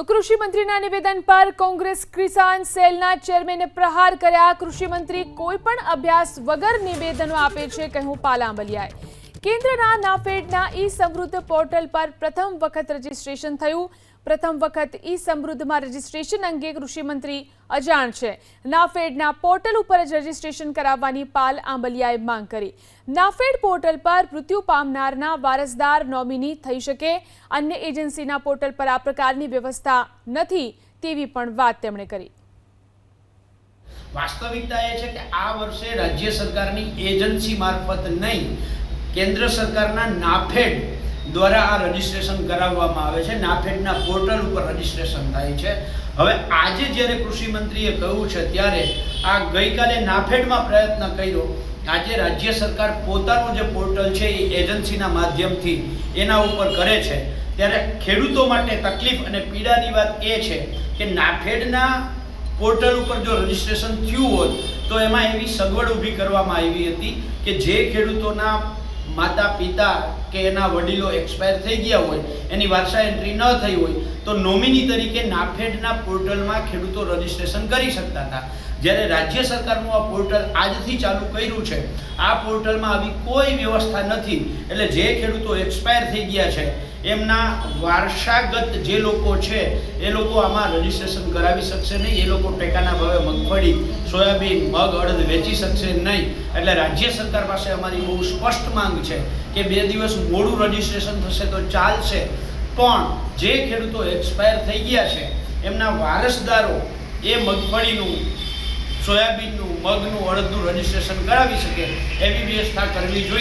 તો કૃષિ મંત્રીના નિવેદન પર કોંગ્રેસ કિસાન સેલના ચેરમેને પ્રહાર કર્યા. કૃષિ મંત્રી કોઈ પણ અભ્યાસ વગર નિવેદનો આપે છે, કહ્યું પાલાંબલિયાએ. કેન્દ્રના નાફેડના ઈ સમૃદ્ધ પોર્ટલ પર પ્રથમ વખત રજીસ્ટ્રેશન થયું. પ્રથમ વખત ઈ સમૃદ્ધમાં રજીસ્ટ્રેશન અંગે કૃષિમંત્રી અજાણ છે. નાફેડના પોર્ટલ ઉપર જ રજીસ્ટ્રેશન કરાવવાની પાલ આંબલિયાએ માંગ કરી. નાફેડ પોર્ટલ પર મૃત્યુ પામનારના વારસદાર નોમિની થઈ શકે. અન્ય એજન્સીના પોર્ટલ પર આ પ્રકારની વ્યવસ્થા નથી તેવી પણ વાત તેમણે કરી. વાસ્તવિકતા એ છે કે આ વર્ષે રાજ્ય સરકારની એજન્સી મારફત નહીં કેન્દ્ર સરકારના નાફેડ દ્વારા આ રજિસ્ટ્રેશન કરાવવામાં આવે છે. નાફેડના પોર્ટલ ઉપર રજિસ્ટ્રેશન થાય છે. હવે આજે જ્યારે કૃષિ મંત્રીએ કહ્યું છે, ત્યારે આ ગઈકાલે નાફેડમાં પ્રયત્ન કર્યો. આજે રાજ્ય સરકાર પોતાનું જે પોર્ટલ છે, એ એજન્સીના માધ્યમથી એના ઉપર કરે છે. ત્યારે ખેડૂતો માટે તકલીફ અને પીડાની વાત એ છે કે નાફેડના પોર્ટલ ઉપર જો રજીસ્ટ્રેશન થયું હોત, તો એમાં એવી સગવડ ઊભી કરવામાં આવી હતી કે જે ખેડૂતોના માતા પિતા કે એના વડીલો એક્સપાયર થઈ ગયા હોય, એની વારસા એન્ટ્રી ન થઈ હોય, તો નોમિની તરીકે નાફેડના પોર્ટલમાં ખેડૂતો રજીસ્ટ્રેશન કરી શકતા હતા. જ્યારે રાજ્ય સરકારનું આ પોર્ટલ આજથી ચાલુ કર્યું છે, આ પોર્ટલમાં આવી કોઈ વ્યવસ્થા નથી. એટલે જે ખેડૂતો એક્સપાયર થઈ ગયા છે, એમના વારસાગત જે લોકો છે, એ લોકો આમાં રજીસ્ટ્રેશન કરાવી શકશે નહીં. એ લોકો ટેકાના ભાવે મગફળી, સોયાબીન, મગ, અડદ વેચી શકશે નહીં. એટલે રાજ્ય સરકાર પાસે અમારી બહુ સ્પષ્ટ માંગ છે કે બે દિવસ મોડું રજીસ્ટ્રેશન થશે તો ચાલશે. પણ જે ખેડૂતો એક્સપાયર થઈ ગયા છે, એમના વારસદારો એ મગફળીનું, સોયાબીનનું, મગનું અડદનું રજીસ્ટ્રેશન કરાવી શકે એવી વ્યવસ્થા કરવી જોઈએ.